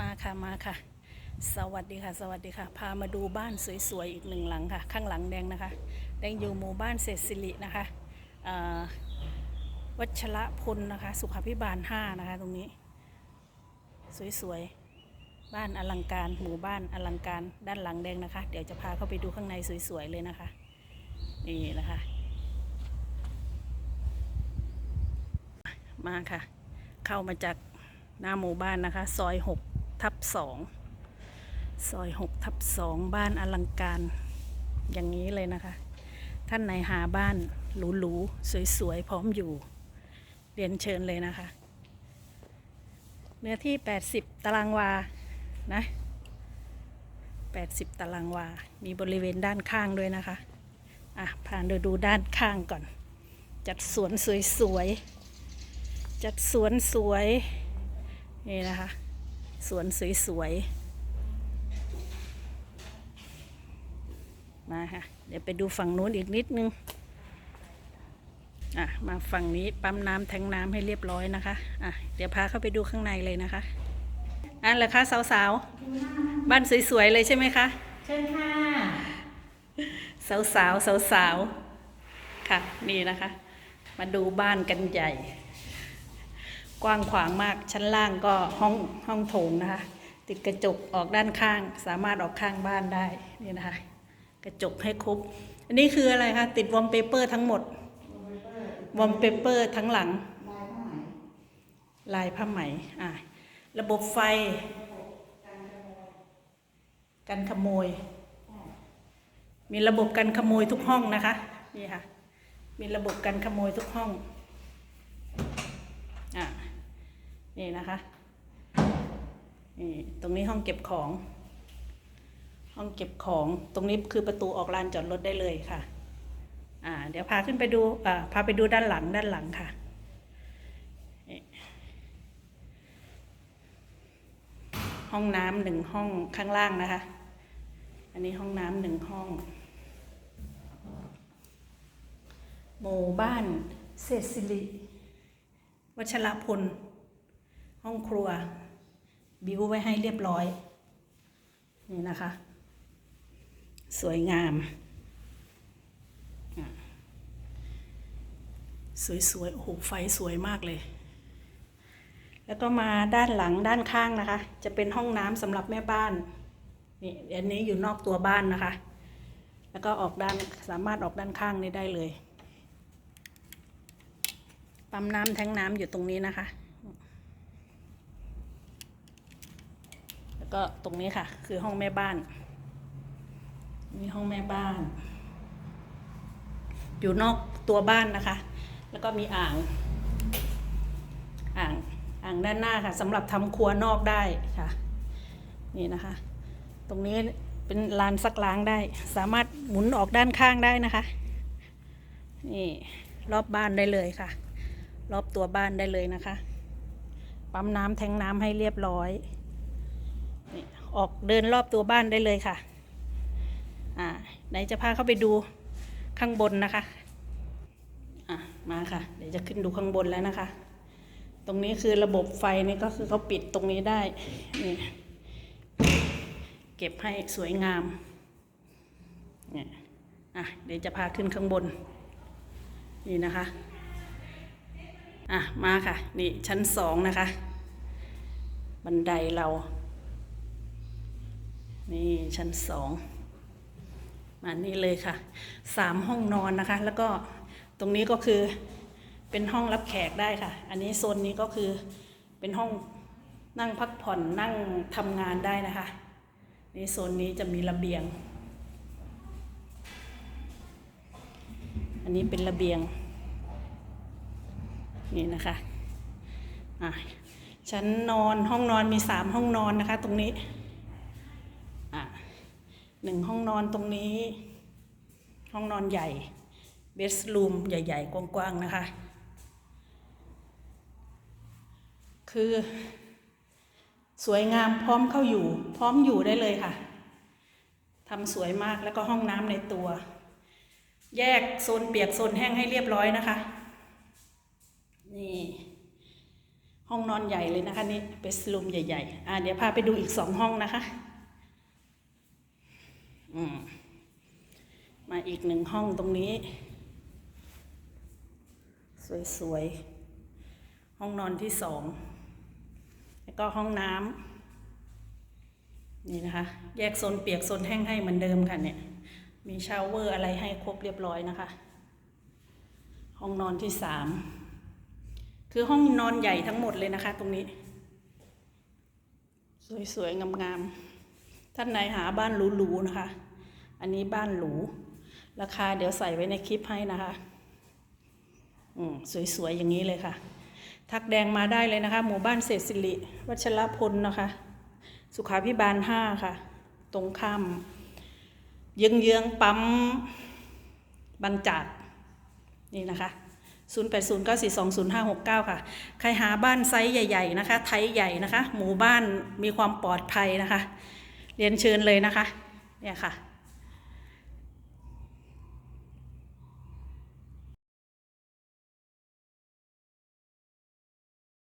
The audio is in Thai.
มาค่ะมาค่ะ สวัสดีค่ะ สวัสดีค่ะ พามาดูบ้านสวยๆอีกหนึ่งหลังค่ะ ข้างหลังแดงนะคะ แดงอยู่หมู่บ้านเศรษฐศิรินะคะวัชระพลนะคะ สุขาพิบาล5นะคะ ตรงนี้ สวยๆบ้านอลังการหมู่บ้านอลังการด้านหลังแดงนะคะ เดี๋ยวจะพาเข้าไปดูข้างในสวยๆเลยนะคะนี่นะคะ มาค่ะ เข้ามาจากหน้าหมู่บ้านนะคะ ซอย6 ทับ2ซอย6ทับ2บ้านอลังการ อย่างนี้เลยนะคะ ท่านไหนหาบ้านหรูๆสวยๆ พร้อมอยู่ เรียนเชิญเลยนะคะ เนื้อที่ 80 ตารางวา นะ 80 ตารางวา มีบริเวณด้านข้างด้วยนะคะ อะ ผ่านดูดูด้านข้างก่อน จัดสวนสวยๆ จัดสวนสวย นี่นะคะ สวนสวยๆ มาค่ะ เดี๋ยวไปดูฝั่งนู้นอีกนิดนึง อะ มาฝั่งนี้ปั๊มน้ำแทงน้ำให้เรียบร้อยนะคะ อะ เดี๋ยวพาเข้าไปดูข้างในเลยนะคะอันเหรอคะสาวๆ บ้านสวยๆ เลยใช่ไหมคะ เชิญค่ะ สาวสาวสาวสาวๆ ค่ะ นี่นะคะ มาดูบ้านกันใหญ่ กว้างขวางมากชั้นล่างก็ห้องห้องโถงนะคะ ติดกระจกออกด้านข้าง สามารถออกข้างบ้านได้นี่นะคะ กระจกให้ครบอันนี้คืออะไรคะติดวอลเปเปอร์ทั้งหมดวอลเปเปอร์ทั้งหลัง ลายผ้าไหมอะระบบไฟ กันขโมย มีระบบกันขโมยทุกห้องนะคะนี่ค่ะมีระบบกันขโมยทุกห้องอะ นี่นะคะนี่ตรงนี้ห้องเก็บของ ห้องเก็บของตรงนี้คือประตูออกลานจอดรถได้เลยค่ะ อ่า เดี๋ยวพาขึ้นไปดูอ่าพาไปดูด้านหลังด้านหลังค่ะห้องน้ำหนึ่งห้องข้างล่างนะคะ อันนี้ห้องน้ำหนึ่งห้อง หมู่บ้านเศรษฐศิริวัชรพล ห้องครัว บิวไว้ให้เรียบร้อย นี่นะคะ สวยงาม สวยๆ โอ้โห ไฟสวยมากเลย แล้วก็มาด้านหลังด้านข้างนะคะ จะเป็นห้องน้ำสำหรับแม่บ้าน นี่อันนี้อยู่นอกตัวบ้านนะคะ แล้วก็ออกด้านสามารถออกด้านข้างนี้ได้เลย ปั๊มน้ำแทงน้ำอยู่ตรงนี้นะคะ แล้ว ก็ตรงนี้ค่ะ คือห้องแม่บ้าน มีห้องแม่บ้าน อยู่นอกตัวบ้านนะคะ แล้วก็มีอ่าง อ่าง อ่างด้านหน้าค่ะสำหรับทำครัวนอกได้ค่ะ นี่นะคะ ตรงนี้เป็นลานซักล้างได้ สามารถหมุนออกด้านข้างได้นะคะ นี่รอบบ้านได้เลยค่ะ รอบตัวบ้านได้เลยนะคะ ปั๊มน้ำแทงน้ำให้เรียบร้อย ออกเดินรอบตัวบ้านได้เลยค่ะ อ่าไหนจะพาเข้าไปดูข้างบนนะคะ อะมาค่ะ เดี๋ยวจะขึ้นดูข้างบนแล้วนะคะ ตรงนี้คือระบบไฟนี่ก็คือเขาปิดตรงนี้ได้ นี่ เก็บให้สวยงาม เนี่ย อะเดี๋ยวจะพาขึ้นข้างบน นี่นะคะ อะมาค่ะ นี่ชั้นสองนะคะ บันไดเรา นี่ชั้นสองมานี่เลยค่ะสามห้องนอนนะคะ แล้วก็ตรงนี้ก็คือเป็นห้องรับแขกได้ค่ะ อันนี้โซนนี้ก็คือเป็นห้องนั่งพักผ่อนนั่งทำงานได้นะคะนี่โซนนี้จะมีระเบียง อันนี้เป็นระเบียง นี่นะคะอะชั้นนอนห้องนอนมีสามห้องนอนนะคะ ตรงนี้ หนึ่งห้องนอนตรงนี้ ห้องนอนใหญ่เบสรูมใหญ่ ๆ กว้างๆนะคะ คือ สวยงามพร้อมเข้าอยู่ พร้อมอยู่ได้เลยค่ะทำสวยมากแล้วก็ห้องน้ำในตัว แยกโซนเปียกโซนแห้งให้เรียบร้อยนะคะ นี่ห้องนอนใหญ่เลยนะคะนี่เป็นรูมใหญ่ๆอ่าเดี๋ยวพาไปดูอีกสองห้องนะคะ มาอีกหนึ่งห้องตรงนี้ สวยๆ ห้องนอนที่สอง แล้วก็ห้องน้ำนี่นะคะ แยกโซนเปียกโซนแห้งให้เหมือนเดิมค่ะเนี่ย มีชาวเวอร์อะไรให้ครบเรียบร้อยนะคะ ห้องนอนที่สาม คือห้องนอนใหญ่ทั้งหมดเลยนะคะ ตรงนี้ สวยๆ งามๆท่านไหนหาบ้านหรูๆนะคะ อันนี้บ้านหรู ราคาเดี๋ยวใส่ไว้ในคลิปให้นะคะ อืมสวยๆ อย่างนี้เลยค่ะ ทักแดงมาได้เลยนะคะ หมู่บ้านเศรษฐศิริ วัชรพลนะคะ สุขาพิบาลห้าค่ะ ตรงข้ามเยื้องๆปั๊มบางจากนี่นะคะ 0809420569 ค่ะ ใครหาบ้านไซส์ใหญ่ๆนะคะ ไทยใหญ่นะคะ หมู่บ้านมีความปลอดภัยนะคะ เรียนเชิญเลยนะคะ เนี่ยค่ะ